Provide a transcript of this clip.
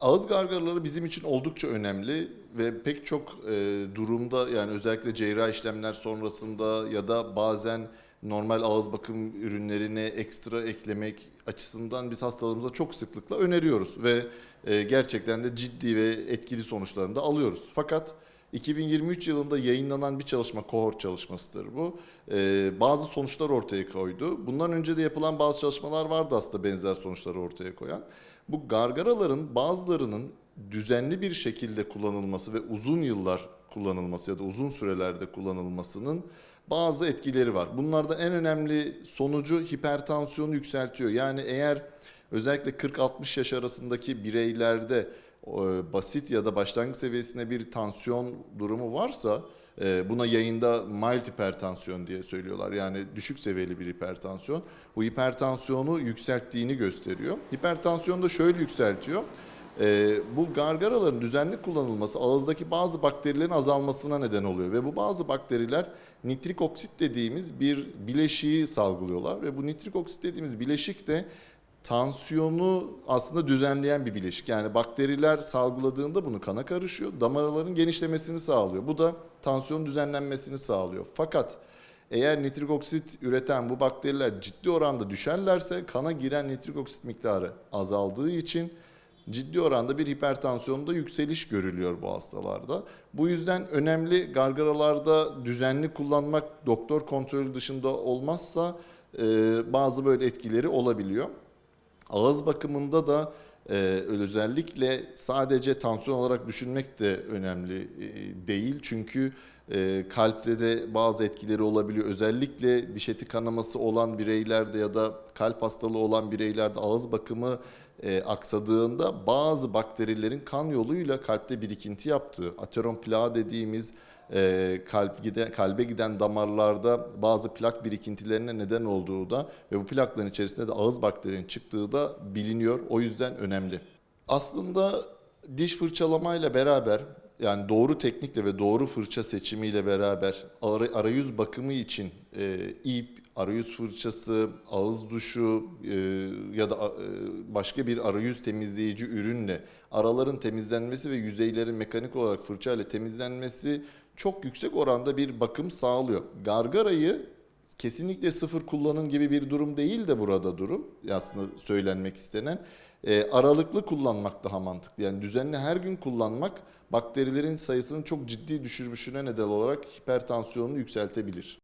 Ağız gargaraları bizim için oldukça önemli ve pek çok e, durumda yani özellikle cerrahi işlemler sonrasında ya da bazen normal ağız bakım ürünlerine ekstra eklemek açısından biz hastalarımıza çok sıklıkla öneriyoruz ve e, gerçekten de ciddi ve etkili sonuçlarını da alıyoruz. Fakat 2023 yılında yayınlanan bir çalışma, kohort çalışmasıdır bu. E, bazı sonuçlar ortaya koydu. Bundan önce de yapılan bazı çalışmalar vardı aslında benzer sonuçları ortaya koyan. Bu gargaraların bazılarının düzenli bir şekilde kullanılması ve uzun yıllar kullanılması ya da uzun sürelerde kullanılmasının bazı etkileri var. Bunlardan en önemli sonucu hipertansiyonu yükseltiyor. Yani eğer özellikle 40-60 yaş arasındaki bireylerde basit ya da başlangıç seviyesinde bir tansiyon durumu varsa e, buna yayında mild hipertansiyon diye söylüyorlar. Yani düşük seviyeli bir hipertansiyon. Bu hipertansiyonu yükselttiğini gösteriyor. Hipertansiyon da şöyle yükseltiyor. E, bu gargaraların düzenli kullanılması ağızdaki bazı bakterilerin azalmasına neden oluyor ve bu bazı bakteriler nitrik oksit dediğimiz bir bileşiği salgılıyorlar ve bu nitrik oksit dediğimiz bileşik de tansiyonu aslında düzenleyen bir bileşik. Yani bakteriler salgıladığında bunu kana karışıyor, damarların genişlemesini sağlıyor. Bu da tansiyonun düzenlenmesini sağlıyor. Fakat eğer nitrik oksit üreten bu bakteriler ciddi oranda düşerlerse kana giren nitrik oksit miktarı azaldığı için ciddi oranda bir hipertansiyonda yükseliş görülüyor bu hastalarda. Bu yüzden önemli gargaralarda düzenli kullanmak doktor kontrolü dışında olmazsa bazı böyle etkileri olabiliyor. Ağız bakımında da e, özellikle sadece tansiyon olarak düşünmek de önemli e, değil. Çünkü e, kalpte de bazı etkileri olabiliyor. Özellikle diş eti kanaması olan bireylerde ya da kalp hastalığı olan bireylerde ağız bakımı e, aksadığında bazı bakterilerin kan yoluyla kalpte birikinti yaptığı, ateron plağı dediğimiz e, kalp giden, kalbe giden damarlarda bazı plak birikintilerine neden olduğu da ve bu plakların içerisinde de ağız bakterinin çıktığı da biliniyor. O yüzden önemli. Aslında diş fırçalamayla beraber yani doğru teknikle ve doğru fırça seçimiyle beraber ara- arayüz bakımı için e, ip, arayüz fırçası, ağız duşu e, ya da e, başka bir arayüz temizleyici ürünle araların temizlenmesi ve yüzeylerin mekanik olarak fırça ile temizlenmesi çok yüksek oranda bir bakım sağlıyor. Gargarayı kesinlikle sıfır kullanın gibi bir durum değil de burada durum aslında söylenmek istenen e, aralıklı kullanmak daha mantıklı. Yani düzenli her gün kullanmak bakterilerin sayısının çok ciddi düşürmüşüne neden olarak hipertansiyonunu yükseltebilir.